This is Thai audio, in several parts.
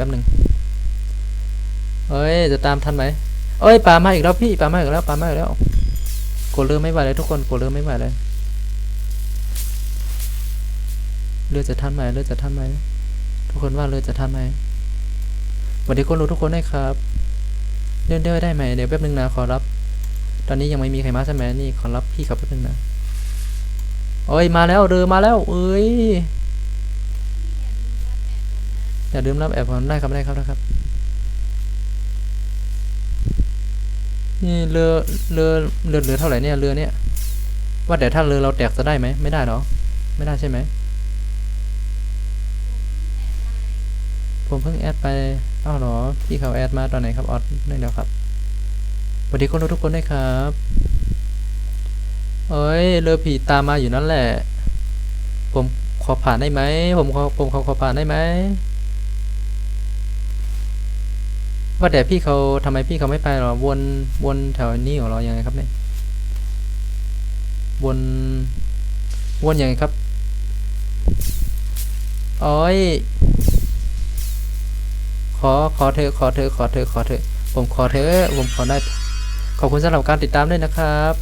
ป๊บหนึ่งเอ้ย จะตามทันไหมเอ้ยปลามาอีกแล้วพี่ปลามาอีกแล้วปลามาอีกแล้วกดเรือไม่ไหวเลยทุกคนกดเรือไม่ไหวเลยเรือจะทันไหมเรือจะทันไหมทุกคนว่าเรือจะทันไหมสวัสดีคนรู้ทุกคนได้ครับเลื่อนได้ได้ไหมเดี๋ยวแป๊บหนึงนะขอรับ ตอนนี้ยังไม่มีใครมาใช่ไหมนี่ขอรับพี่เขาแป๊บหนึงนะโอ้ยมาแล้วเรือมาแล้ว เอ้ย อย่าลืมรับแอบผมได้ครับได้ครับได้ครับ นี่เรือเรือเรือเรือเท่าไหร่เนี่ยเรือเนี่ย ว่าแต่ถ้าเรือเราแตกจะได้ไหมไม่ได้หรอ ไม่ได้ใช่ไหมผมเพิ่งแอดไปอ้าวหรอพี่เขาแอดมาตอนไหนครับออดนี่เดียวครับสวัสดีคนดูทุกคนด้วยครับเอ้ยเรือผีตามมาอยู่นั่นแหละ ผมขอผ่านได้ไหมผมขอผมขอขอผ่านได้ไหม ว่าแต่พี่เขาทำไมพี่เขาไม่ไปหรอวนวนแถวนี้ของเรายังไงครับเนี่ยวนวนยังไงครับโอ้ยขอขอเธอขอเธอขอเธอขอเธอผมขอเธอผมขอได้ขอบคุณสำหรับการติดตามด้วยนะครับ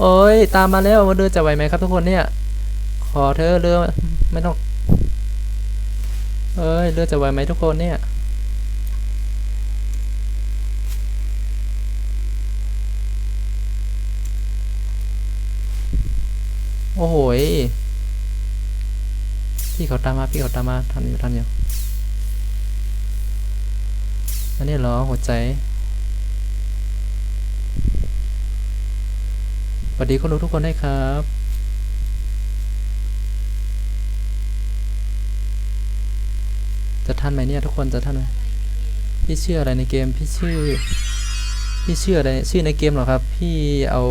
โอ้ยตามมาแล้วว่าเรือจะไหวไหมครับทุกคนเนี่ย ขอเธอเรือไม่ต้อง เอ้ยเรือดจะไหวไหมทุกคนเนี่ยโอ้โหพี่เขาตามมา พี่เขาตามมาทันอยู่ทันอยู่อันนี้เหรอหัวใจสวัสดีคนดูทุกคนได้ครับ จะทันไหมเนี่ยทุกคนจะทันไหมพี่ชื่ออะไรในเกมพี่ชื่อ พี่ชื่ออะไรชื่อในเกมเหรอครับ พี่เอา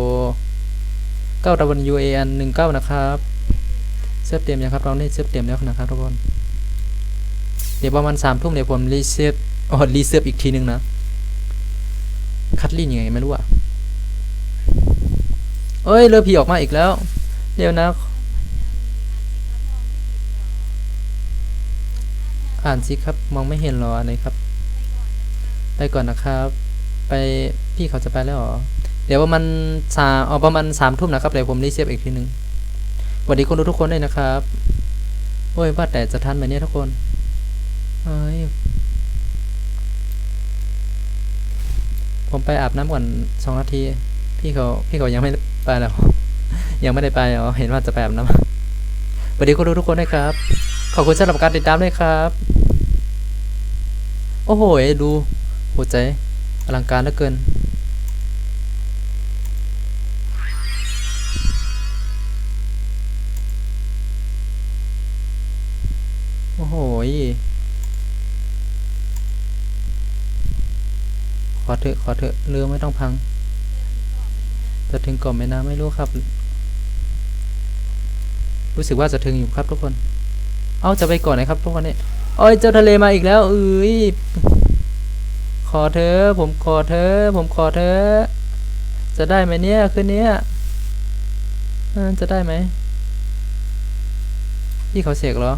เก้า W A N หนึ่งเก้านะครับเสื้อเต็มยังครับเราได้เสื้อเต็มแล้วนะครับทุกคนเดี๋ยวประมาณสามทุ่มเดี๋ยวผมรีเซ็ตอ๋อรีเซ็ตอีกทีนึงนะคัดลิ้นยังไงไม่รู้อะเอ้ยเรือผีออกมาอีกแล้ว เดี๋ยวนะ อ่านสิครับ มองไม่เห็นหรออะไรครับ ไปก่อนนะครับ ไปพี่เขาจะไปแล้วหรอ เดี๋ยวประมาณสามเอาประมาณสามทุ่มนะครับ เดี๋ยวผมรีเซ็ตอีกทีหนึ่งสวัสดีคนดูทุกคนด้วยนะครับ โอ้ยว่าแต่จะทันไหมเนี่ยทุกคนเอ้ยผมไปอาบน้ำก่อนสองนาที พี่เขาพี่เขายังไม่ไปแล้ว ยังไม่ได้ไปอ๋อเห็นว่าจะไปอาบน้ำสวัสดีคนดูทุกคนด้วยครับ ขอบคุณสำหรับการติดตามด้วยครับ โอ้โห ดูหัวใจอลังการเหลือเกิน โอ้โหขอเถอะ ขอเถอะเรือไม่ต้องพัง จะถึงก่อนไหมนะไม่รู้ครับ รู้สึกว่าจะถึงอยู่ครับทุกคน เอาจะไปก่อนนะครับทุกคนเนี่ยโอ้ยเจ้าทะเลมาอีกแล้วเอ้ยขอเธอ ผมขอเธอ ผมขอเธอ จะได้ไหมเนี่ยคืนเนี้ยจะได้ไหมพี่เขาเสกเหรอ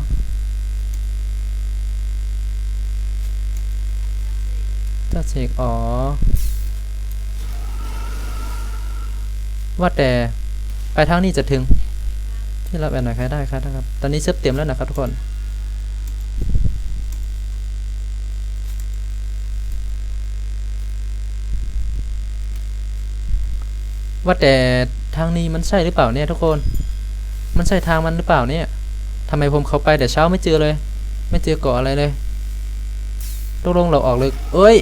เจ้าเสกอ๋อว่าแต่ ไปทางนี้จะถึง ที่เรับแอนหน่อยใครได้ครับนะครับ ตอนนี้เซฟเต็มแล้วนะครับทุกคน ว่าแต่ทางนี้มันใช่หรือเปล่าเนี่ยทุกคน มันใช่ทางมันหรือเปล่าเนี่ยทำไมผมเข้าไปแต่เช้าไม่เจอเลย ไม่เจอเกาะอะไรเลยตกลงเราออกเลยเอ้ย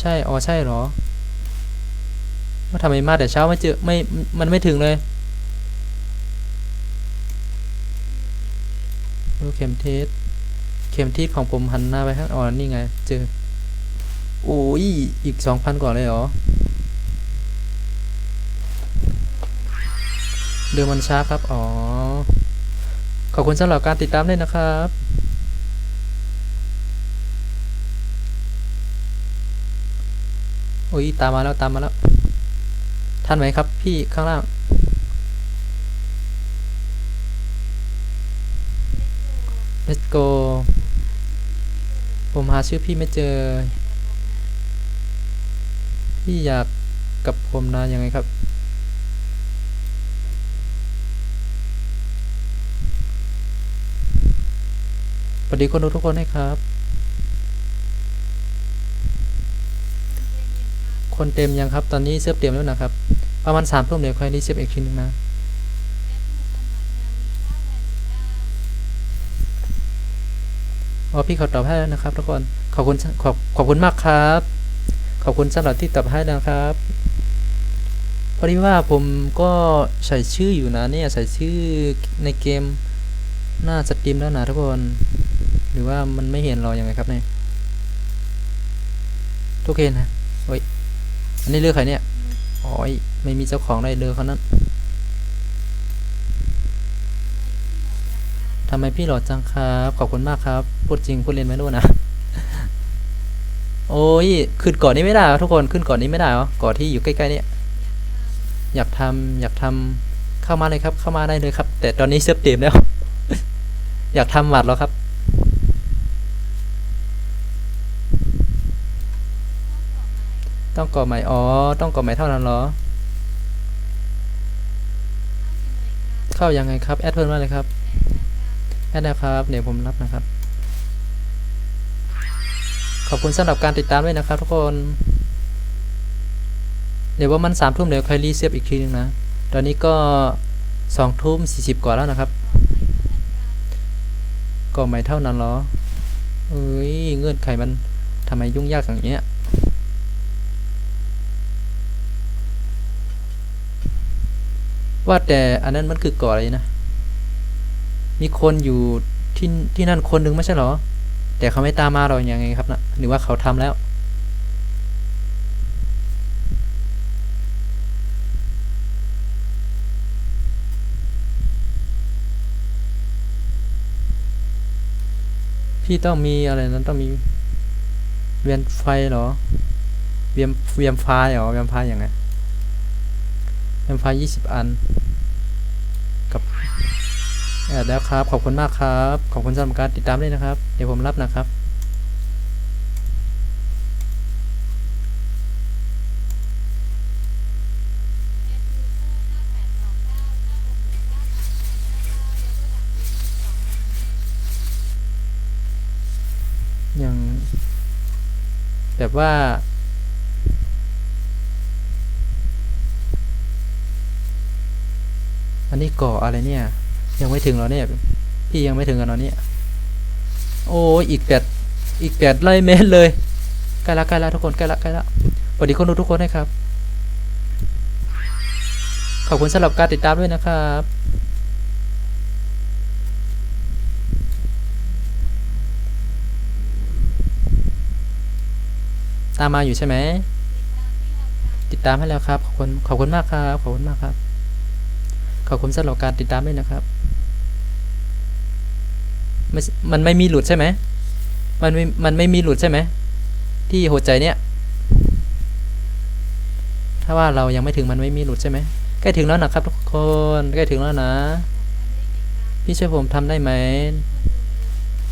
ใช่ อ๋อ ใช่เหรอ ว่าทำไมมาแต่เช้าไม่เจอไม่มันไม่ถึงเลยดูเข็มทิศเข็มทิศของผมหันหน้าไปข้างอ๋อนี่ไง เจอ โอ้ยอีกสองพันกว่าเลยเหรอเดือนมันช้าครับ อ๋อ ขอบคุณสำหรับการติดตามด้วยนะครับโอ้ยตามมาแล้วตามมาแล้ว ทันไหมครับ พี่ข้างล่างเมสโกผมหาชื่อพี่ไม่เจอ พี่อยากกับผมนะยังไงครับ สวัสดีคนดูทุกคนนะครับ คนเต็มยังครับ ตอนนี้เสื้อเต็มแล้วนะครับ ประมาณสามทุ่มเดี๋ยวค่อยรีเซฟอีกทีนึงนะอ๋อพี่เขาตอบให้แล้วนะครับทุกคนขอบคุณขอบขอบคุณมากครับ ขอบคุณสำหรับที่ตอบให้นะครับพอดีว่าผมก็ใส่ชื่ออยู่นะเนี่ยใส่ชื่อในเกมหน้าสตรีมแล้วนะทุกคน หรือว่ามันไม่เห็นเรายังไงครับเนี่ยทุกเคนะ อันนี้เลือกใครเนี่ยอ้ยไม่มีเจ้าของได้เลยเขานั้นทำไมพี่หล่อจังครับ ขอบคุณมากครับพูดจริงพูดเล่นไม่รู้นะโอ้ยขึ้นกาะนี้ไม่ได้ทุกคนขึ้นกาะนี้ไม่ได้เหรอเกาะที่อยู่ใกล้ๆเนี่ยอยากทำอยากทำเข้ามาเลยครับ เข้ามาได้เลยครับ แต่ตอนนี้เสื้อเต็มแล้ว อยากทำหวัดแล้วครับ ต้องก่อใหม่อ๋อ ต้องก่อใหม่เท่านั้นเหรอ เข้ายังไงครับ แอดเพิ่มมาเลยครับ แอดนะครับ เดี๋ยวผมรับนะครับ ขอบคุณสำหรับการติดตามด้วยนะครับทุกคน เดี๋ยวว่ามันสามทุ่มเดี๋ยวค่อยรีเซฟอีกทีนึงนะ ตอนนี้ก็สองทุ่มสี่สิบกว่าแล้วนะครับก็ไม่เท่านั้นเหรอเอ้ยเงื่อนไขมันทำไมยุ่งยากอย่างเงี้ย ว่าแต่อันนั้นมันคือเก่ออะไรนะ มีคนอยู่ที่ที่นั่นคนหนึ่งไม่ใช่เหรอ แต่เขาไม่ตามมาเราอย่างไงครับนะหรือว่าเขาทำแล้วพี่ต้องมีอะไรนั้นต้องมีเวียนไฟเหรอ เวียมเวียมไฟเหรอ เวียมไฟยังไง มไฟยี่สิบอัน กับแอดแล้วครับ ขอบคุณมากครับ ขอบคุณสำหรับการติดตามด้วยนะครับ เดี๋ยวผมรับนะครับย่างแบบว่า นนี้เกาะอะไรเนี่ย ยังไม่ถึงเหรอเนี่ย พี่ยังไม่ถึงกันเหรอเนี่ย โอ้อีกแปดอีกแปดไล่เมตรเลยใกล้ละใกล้ละทุกคนใกล้ละใกล้ละสวัสดีคนดูทุกคนนะครับ ขอบคุณสำหรับการติดตามด้วยนะครับตามมาอยู่ใช่ไหม ติดตามให้แล้วครับ ขอบคุณ ขอบคุณมากครับ ขอบคุณมากครับ ขอบคุณสำหรับการติดตามด้วยนะครับม,มันไม่มีหลุดใช่ไหมมันไม่มันไม่มีหลุดใช่ไหมที่หัวใจเนี่ย ถ้าว่าเรายังไม่ถึงมันไม่มีหลุดใช่ไหมใกล้ถึงแล้วนะครับทุกคนใกล้ถึงแล้วนะ พี่ช่วยผมทำได้ไหม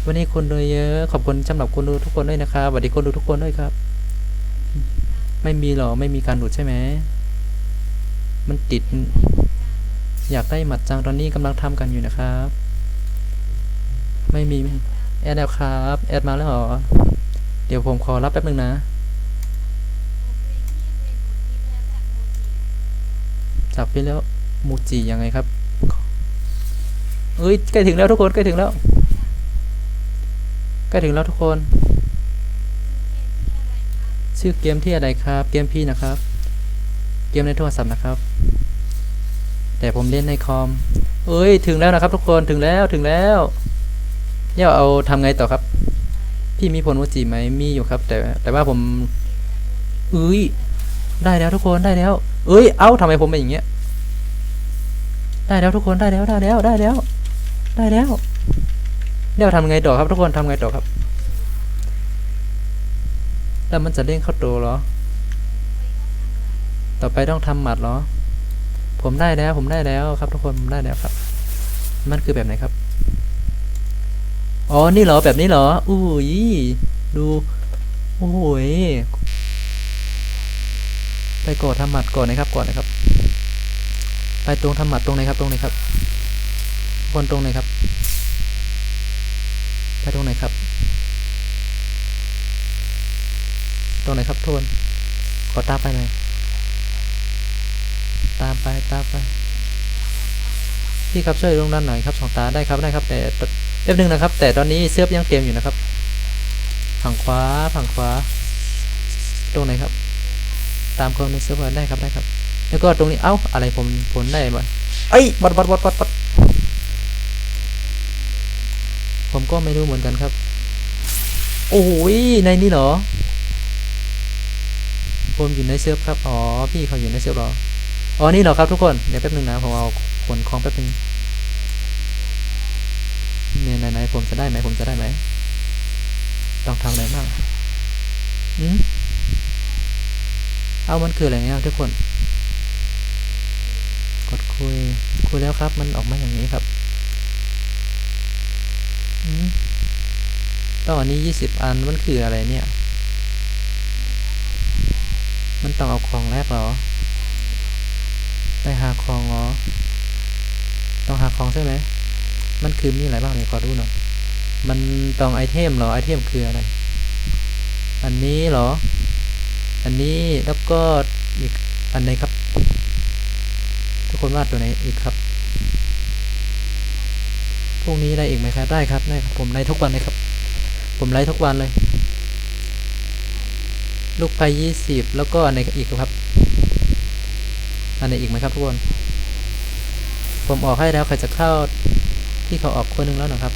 วันนี้คนดูเยอะ ขอบคุณสำหรับคนดูทุกคนด้วยนะครับสวัสดีคนดูทุกคนด้วยครับ ไม่มีหรอไม่มีการหลุดใช่ไหมมันติด อยากได้หมัดจังตอนนี้กำลังทำกันอยู่นะครับ ไม่มีแอดแล้วครับ แอดมาแล้วเหรอ เดี๋ยวผมขอรับแป๊บนึงนะ จากพี่แล้วมูจิยังไงครับ เอ้ยใกล้ถึงแล้วทุกคนใกล้ถึงแล้วใกล้ถึงแล้วทุกคน ชื่อเกมที่อะไรครับ เกมพี่นะครับ เกมในโทรศัพท์นะครับ แต่ผมเล่นในคอม เอ้ย ถึงแล้วนะครับทุกคน ถึงแล้ว ถึงแล้วเดี๋ยวเอาทำไงต่อครับ พี่มีผลโมจิไหมมีอยู่ครับ แต่ แต่ว่าผม เอ้ย ได้แล้วทุกคน ได้แล้ว เอ้ย เอ้าทำไมผมเป็นอย่างเงี้ย ได้แล้วทุกคน ได้แล้ว ได้แล้ว ได้แล้ว ได้แล้ว เดี๋ยวทำไงต่อครับ ทุกคนทำไงต่อครับ แล้วมันจะเด้งเข้าตัวเหรอ ต่อไปต้องทำหมัดเหรอ ผมได้แล้วผมได้แล้วครับ ทุกคนผมได้แล้วครับ มันคือแบบไหนครับ อ๋อ นี่เหรอแบบนี้เหรอ อุ้ย ดู โอ้โหยไปกดทำหมัดก่อนนะครับก่อนนะครับ ไปตรงทำหมัดตรงไหนครับ ตรงไหนครับบนตรงไหนครับ ไปตรงไหนครับ ตรงไหนครับโทนขอตามไปหน่อยามไปตามไปพี่ครับช่วยลงด้านหน่อยครับสองตาได้ครับได้ครับ แต่เอฟหนึ่งนะครับ แต่ตอนนี้เสื้อยังเตรียมอยู่นะครับ ฝั่งขวาฝั่งขวา ตรงไหนครับ ตามคนในเซิร์ฟเวอร์ได้ครับได้ครับ แล้วก็ตรงนี้เอ้าอะไรผมผลได้บ่เอ้ยบอดบอดบอดบอดบอดผมก็ไม่รู้เหมือนกันครับ โอ้ยในนี้เหรอผมอยู่ในเซิร์ฟครับ อ๋อ พี่เขาอยู่ในเซิร์ฟเหรอ อ๋อ นี่เหรอครับทุกคน เดี๋ยวแป๊บนึงนะ ผมเอาขนของแป๊บนึงเนี่ยไหนๆผมจะได้ไหมผมจะได้ไหม ต้องทำอะไรบ้างอืมเอามันคืออะไรเนี่ยทุกคน กดคุย คุยแล้วครับ มันออกมาอย่างนี้ครับอืมต้องอันนี้ยี่สิบอัน มันคืออะไรเนี่ย มันต้องเอาของแรกเหรอ ไปหาของเหรอต้องหาของใช่ไหม มันคือมีอะไรบ้างเนี่ยขอดูหน่อย มันต้องไอเทมเหรอ ไอเทมคืออะไร อันนี้เหรอ อันนี้แล้วก็อีกอันไหนครับ ทุกคนวาดตัวไหนอีกครับ พรุ่งนี้ได้อีกไหมครับ ได้ครับ ได้ครับ ผมไลฟ์ทุกวันเลยครับ ผมไลฟ์ทุกวันเลย ลูกไพ่ยี่สิบแล้วก็อันไหนอีกครับ อันไหนอีกไหมครับทุกคน ผมออกให้แล้วใครจะเข้าที่เขาออกคนหนึงแล้วนะครับ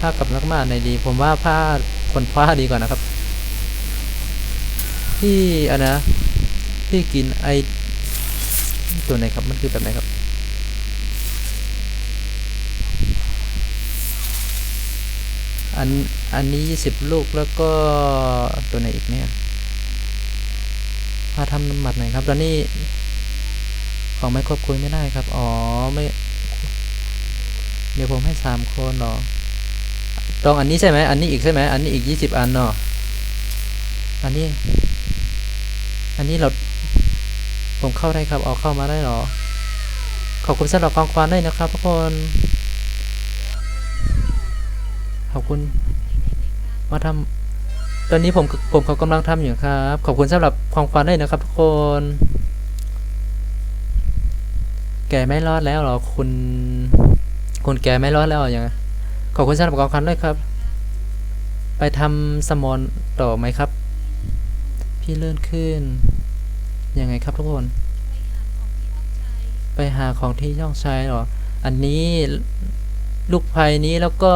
ผ้ากับนักมาในดี ผมว่าผ้าคนฟ้าดีกว่านะครับ ที่อันนะที่กินไอตัวไหนครับ มันคือแบบไหนครับอัน อันนี้ยี่สิบลูกแล้วก็ตัวไหนอีกเนี่ย พาทำน้ำหมัดไหนอยครับ ตอนนี้ของไม่ควบคุยไม่ได้ครับ อ๋อไม่ เดี๋ยวผมให้สามคนเนาะตรงอันนี้ใช่ไหม อันนี้อีกใช่ไหม อันนี้อีกยี่สิบอันเนาะ อันนี้ อันนี้เราผมเข้าได้ครับเอาเข้ามาได้หรอ ขอบคุณสำหรับความควานด้นะครับทุกคน ขอบคุณ มาทำ ตอนนี้ผมผมเขากำลังทำอยู่ครับ ขอบคุณสำหรับความควานด้วยนะครับทุกคน แกไม่รอดแล้วเหรอคุณคุณแกไม่รอดแล้วเหรอยังไงขอบคุณสำหรับความควานด้วยครับ ไปทำสมอนต่อไหมครับ พี่เลื่อนขึ้น ยังไงครับทุกคน ไปหาของที่ต้องใช้เหรอ อันนี้ลูกไพ่นี้แล้วก็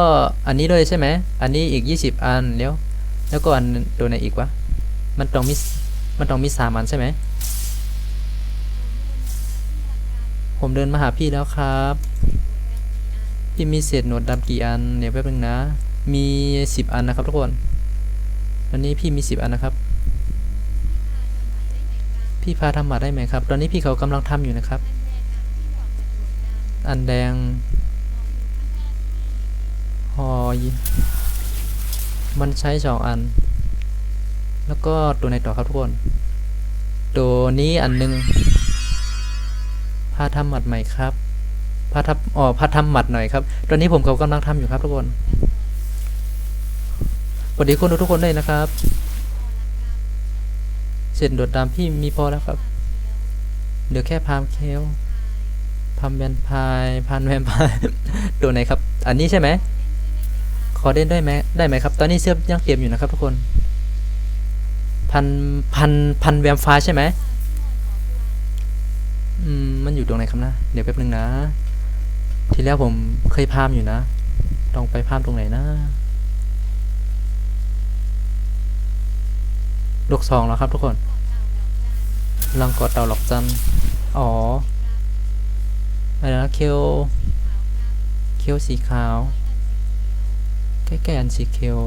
อันนี้ด้วยใช่ไหม อันนี้อีก 20 อันแล้ว แล้วก็อันตัวไหนอีกวะ มันต้องมีมันต้องมีสามอันใช่ไหม ผมเดินมาหาพี่แล้วครับ พี่มีเศษหนวดดำกี่อัน เดี๋ยวแป๊บนึงนะ มี10อันนะครับทุกคนวันนี้พี่มี10อันนะครับ พี่พาทำหมาได้ไหมครับ ตอนนี้พี่เขากำลังทำอยู่นะครับ อันแดงหอย มันใช้สองอัน แล้วก็ตัวไหนต่อครับทุกคน ตัวนี้อันหนึงพาทำหมัดใหม่ครับพาทับอ๋อพาทำหมัดหน่อยครับ ตอนนี้ผมเขากำลังทำอยู่ครับทุกคนสวัสดีคนดูทุกคนด้วยนะครับ เสร็จโดดตามพี่มีพอแล้วครับ เดี๋ยวแค่พามเคลพามแวมพร์พานแวมพร์ตัวไหนครับ อันนี้ใช่ไหม ขอเล่นได้ไหมได้ไหมครับ ตอนนี้เสื้อยังเตรียมอยู่นะครับทุกคน พันพันพันแวมไพร์ใช่ไหมอืมมันอยู่ตรงไหนครับนะ เดี๋ยวแป๊บนึงนะ ทีแล้วผมเคยพามอยู่นะต้องไปพามตรงไหนนะลูกซองแล้วครับทุกคนลังกดเตาหลอกจัน อ๋อ อะไรนะเคลเคลสีขาว ใกล้ๆอันสีเคล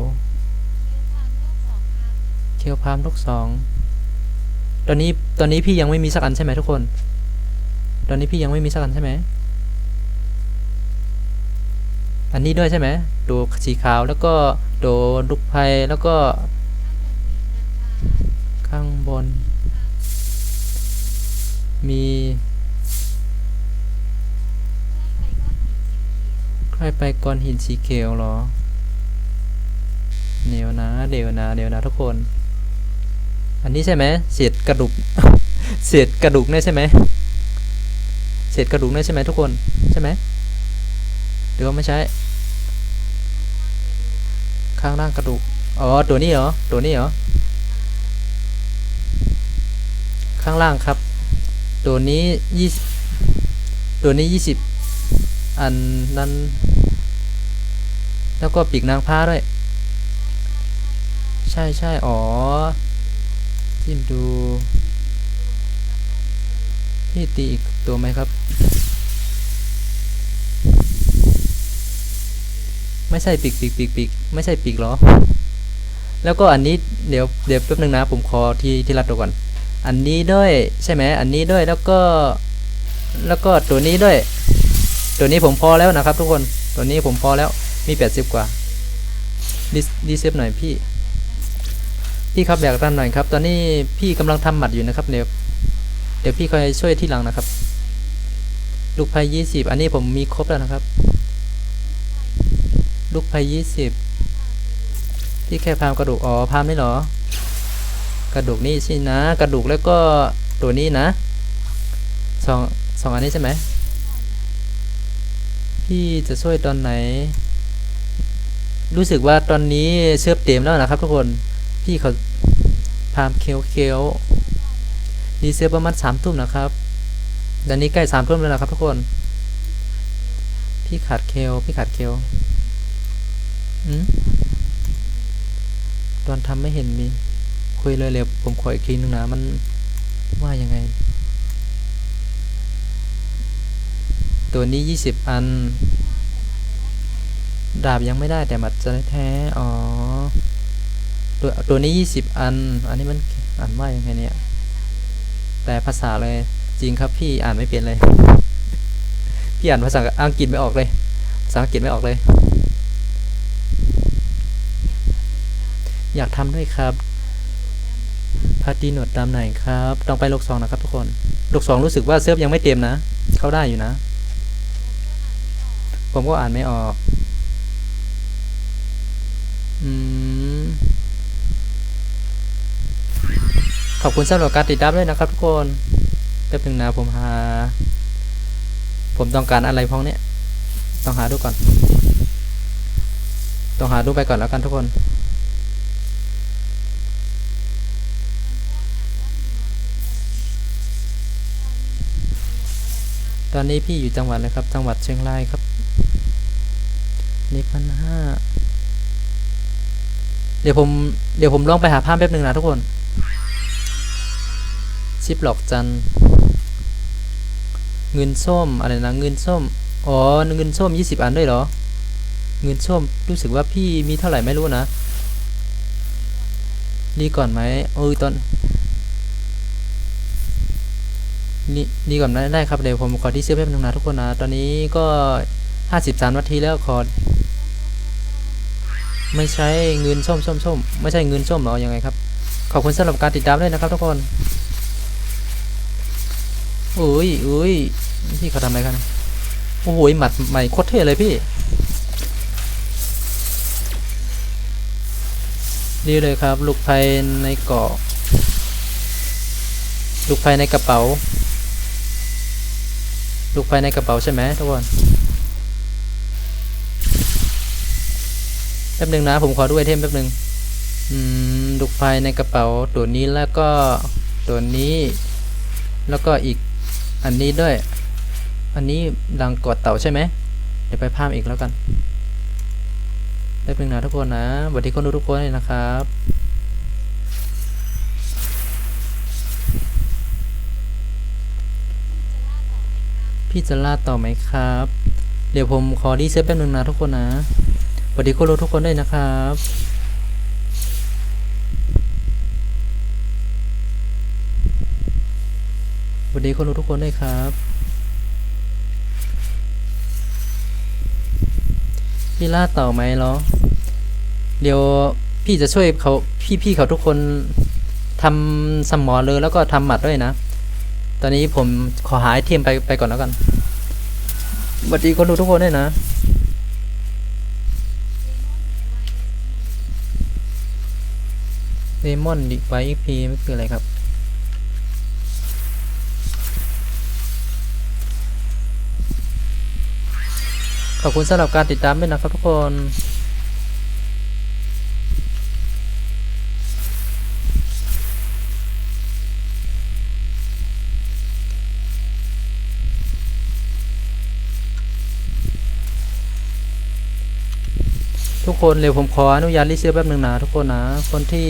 เคลพามลูกสองตอนนี้ตอนนี้พี่ยังไม่มีสักอันใช่ไหมทุกคน ตอนนี้พี่ยังไม่มีสักอันใช่ไหมอันนี้ด้วยใช่ไหมตัวสีขาวแล้วก็ตัวลูกไพแล้วก็ ข้างบน มีใครไปก้อนหินสีเขียวเหรอ เดี๋ยวนะ เดี๋ยวนะ เดี๋ยวนะทุกคน อันนี้ใช่ไหมเศษกระดูก เศษกระดูกเนี่ยใช่ไหมเศษกระดูกเนี่ยใช่ไหมทุกคน ใช่ไหมหรือว่าไม่ใช่ ข้างล่างกระดูก อ๋อ ตัวนี้เหรอ ตัวนี้เหรอ ข้างล่างครับ ตัวนี้ยี่ตัวนี้ยี่สิบอันนั้น แล้วก็ปีกนางฟ้าด้วย ช่ใช่อ๋อจิ้มดูพี่ตีอีกตัวไหมครับ ไม่ใช่ปีกปีกปีกปีกไม่ใช่ปีกหรอ แล้วก็อันนี้เดี๋ยวเดี๋ยวแป๊บนึงนะผมขอที่ที่รัดตัวก่อน อันนี้ด้วยใช่ไหมอันนี้ด้วยแล้วก็ แล้วก็ตัวนี้ด้วย ตัวนี้ผมพอแล้วนะครับ ทุกคนตัวนี้ผมพอแล้วมี 80 กว่าดีดีเซฟหน่อยพี่ พี่ครับอยากรันหน่อยครับ ตอนนี้พี่กำลังทำหมัดอยู่นะครับเดี๋ยวเดี๋ยวพี่คอยช่วยที่หลังนะครับ ลูกไพ่ยี่สิบอันนี้ผมมีครบแล้วนะครับ ลูกไพ่ยี่สิบพี่แค่พามกระดูกอ๋อพามไม่หรอ กระดูกนี่สินะ กระดูกแล้วก็ตัวนี้นะสองสองอันนี้ใช่ไหมพี่จะช่วยตอนไหน รู้สึกว่าตอนนี้เชื่อมเต็มแล้วนะครับทุกคนพี่เขา พามเคียวเคียวดีเซลประมาณสามทุ่มนะครับตอนนี้ใกล้สามทุ่มแล้วนะครับทุกคน พี่ขาดเคลพี่ขาดเคลอืมตอนทำไม่เห็นมี คุยเลยเร็วผมขออีกทีนึงนะ มันว่ายังไง ตัวนี้20อัน ดาบยังไม่ได้แต่มัดจะได้แท้ อ๋อ ตัวตัวนี้ 20 อัน อันนี้มันอ่านว่ายังไงเนี่ยแปลภาษาเลยจริงครับพี่อ่านไม่เป็นเลย พี่อ่านภาษาอังกฤษไม่ออกเลย ภาษาอังกฤษไม่ออกเลย อยากทำด้วยครับพาร์ตี้หนวดตามไหนครับ ต้องไปโลกสองนะครับทุกคนโลกสองรู้สึกว่าเซิร์ฟยังไม่เต็มนะ เข้าได้อยู่นะ ผมก็อ่านไม่ออก อืม ขอบคุณสำหรับการติดตามด้วยนะครับทุกคนแป๊บนึงนะผมหา ผมต้องการอะไรพ้องเนี้ยต้องหาดูก่อน ต้องหาดูไปก่อนแล้วกันทุกคน ตอนนี้พี่อยู่จังหวัดเลยครับ จังหวัดเชียงรายครับนี่พันห้าเดี๋ยวผมเดี๋ยวผมลองไปหาภาพแป๊บหนึ่งนะทุกคน ชิปหลอกจันเงินส้มอะไรนะเงินส้มอ๋อเงินส้มยี่สิบอันด้วยเหรอ เงินส้มรู้สึกว่าพี่มีเท่าไหร่ไม่รู้นะนี่ก่อนไหมเออตอนนี่นี่ก่อนได้ได้ครับเดี๋ยวผมขอที่เสื้อแป๊บนึงนะทุกคนนะตอนนี้ก็ห้าสิบสามนาทีแล้วขอไม่ใช่เงินส้มส้มส้มไม่ใช่เงินส้มหรอยังไงครับ ขอบคุณสำหรับการติดตามด้วยนะครับทุกคน เอ้ยเอ้ยพี่เขาทำอะไรกัน โอ้โหหมัดใหม่โคตรเท่เลยพี่ ดีเลยครับ ลูกไพในเกาะ ลูกไพในกระเป๋า ลูกไฟในกระเป๋าใช่ไหมทุกคนแป๊บหนึ่งนะ ผมขอด้วยเทมแป๊บหนึ่งอืมลูกไฟในกระเป๋าตัวนี้แล้วก็ตัวนี้ แล้วก็อีก อันนี้ด้วย อันนี้ดังกอดเต่าใช่ไหม เดี๋ยวไปภาพอีกแล้วกันแป๊บหนึ่งนะทุกคนนะสวัสดีคนดูทุกคนเลยนะครับพี่จะล่าต่อไหมครับ เดี๋ยวผมขอรีเซ็ตแป๊บนึงนะทุกคนนะสวัสดีคนรู้ทุกคนด้วยนะครับ วัสดีคนรู้ทุกคนด้วยครับ พี่ล่าเต่าไหมเหรอ เดี๋ยวพี่จะช่วยเขาพี่พี่เขาทุกคนทำสมอเลยแล้วก็ทำหมัดด้วยนะ ตอนนี้ผมขอหาไอเทียมไปไปก่อนแล้วกันสวัสดีคนดูทุกคนด้วยนะเลมอนดิไวพีไม่คืออะไรครับ อบคุณสำหรับการติดตามด้วยนะครับทุกคนทุกคนเร็วผมขออนุญาตรีเซิร์ฟแป๊บหนึ่งนะทุกคนนะคนที่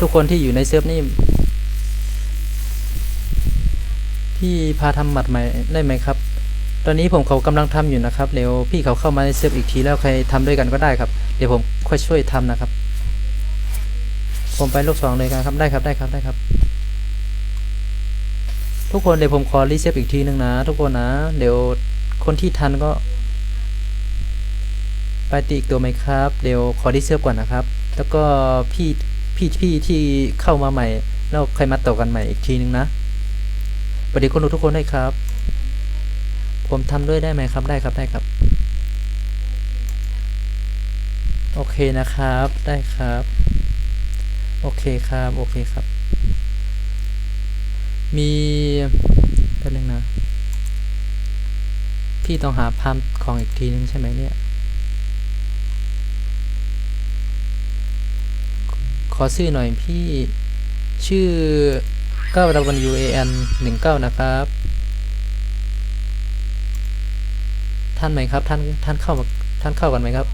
ทุกคนที่อยู่ในเซิร์ฟนี่พี่พาทำหมัดใหม่ได้ไหมครับ ตอนนี้ผมเขากำลังทำอยู่นะครับเดี๋ยวพี่เขาเข้ามาในเซิร์ฟอีกทีแล้วใครทำด้วยกันก็ได้ครับ เดี๋ยวผมค่อยช่วยทำนะครับ ผมไปลูกสองเลยกันครับได้ครับได้ครับได้ครับ ทุกคนเดี๋ยวผมขอรีเซ็ตอีกทีหนึ่งนะ ทุกคนนะ เดี๋ยวคนที่ทันก็ ไปตีอีกตัวไหมครับ เดี๋ยวขอรีเซ็ตก่อนนะครับ แล้วก็พี่พี่พี่ที่เข้ามาใหม่ แล้วใครมาต่อกันใหม่อีกทีหนึ่งนะสวัสดีคนดูทุกคนด้วยครับ ผมทำด้วยได้ไหมครับได้ครับได้ครับ โอเคนะครับได้ครับ โอเคครับโอเคครับ มีแป๊บนึงนะพี่ต้องหาพามของอีกทีนึงใช่ไหมเนี่ย ขอชื่อหน่อยพี่ชื่อ9 w u a n 19นะครับ ท่านไหมครับ ท่านท่านเข้ามาท่านเข้ากันไหมครับ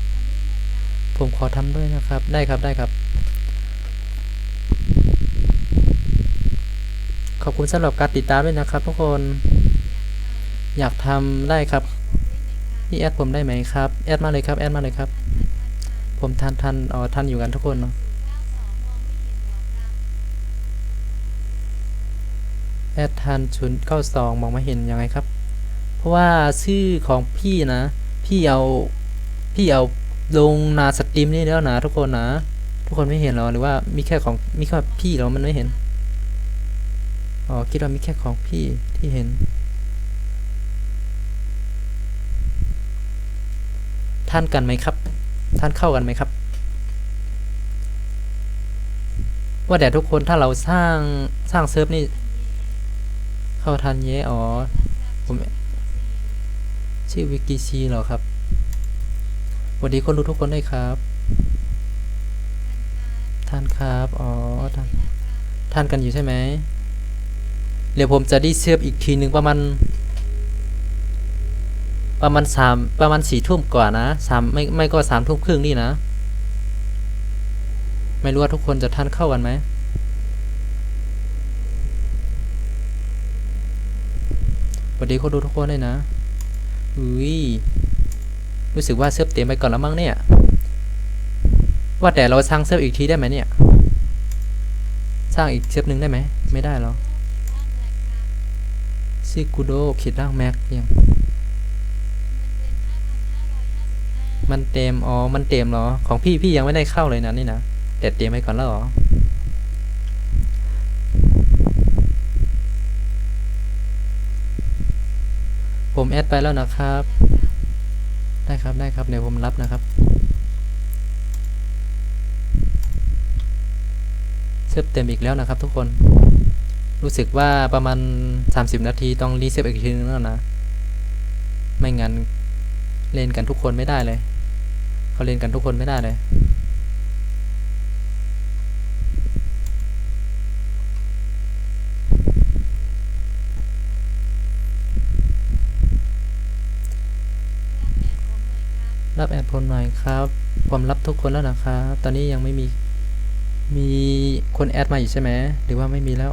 ผมขอทำด้วยนะครับ ได้ครับได้ครับ ขอบคุณสำหรับการติดตามด้วยนะครับ ทุกคนอยากทำได้ครับพี่แอดผมได้ไหมครับแอดมาเลยครับแอดมาเลยครับ ผมทันทันอ๋อทันอยู่กันทุกคนเนาะแอดทันศูนเก้าสองมองไม่เห็นยังไงครับ เพราะว่าชื่อของพี่นะ พี่เอาพี่เอาลงนาสตรีมนี่แล้วนะทุกคนนะ ทุกคนไม่เห็นหรอหรือว่ามีแค่ของมีแค่พี่เรอมันไม่เห็นอ๋อคิดว่ามีแค่ของพี่ที่เห็น ท่านกันไหมครับ ท่านเข้ากันไหมครับว่าแต่ทุกคนถ้าเราสร้างสร้างเซิร์ฟนี่ เข้าทันเยอ๋อผม ชื่อวิกิชีเหรอครับสวัสดีคนรู้ทุกคนด้วยครับ ท่านครับ อ๋อ ท่าน ท่านกันอยู่ใช่ไหม เดี๋ยวผมจะได้เซิร์ฟอีกทีหนึ่งประมาณ ประมาณสามประมาณสี่ทุ่มกว่านะสามไม่ไม่ก็สามทุ่มครึ่งนี่นะ ไม่รู้ว่าทุกคนจะทันเข้ากันไหมสวัสดีคนดูทุกคนเลยนะ อุ้ยรู้สึกว่าเซิร์ฟเต็มไปก่อนแล้วมั้งเนี่ย ว่าแต่เราสร้างเซิร์ฟอีกทีได้ไหมเนี่ย สร้างอีกเซิร์ฟหนึ่งได้ไหม ไม่ได้หรอซิกูโดขีดร่างแม็กยังมันเต็ม อ๋อ มันเต็มเหรอ ของพี่พี่ยังไม่ได้เข้าเลยนะนี่นะ แต่เต็มไปก่อนแล้วหรอ ผมแอดไปแล้วนะครับ ได้ครับได้ครับเดี๋ยวผมรับนะครับเซฟเต็มอีกแล้วนะครับทุกคน รู้สึกว่าประมาณ 30 นาทีต้องรีเซฟอีกทีนึงแล้วนะ ไม่งั้นเล่นกันทุกคนไม่ได้เลย เขาเล่นกันทุกคนไม่ได้เลย รับแอดพลหน่อยครับ ผมรับทุกคนแล้วนะครับ ตอนนี้ยังไม่มี มีคนแอดมาอยู่ใช่ไหม หรือว่าไม่มีแล้ว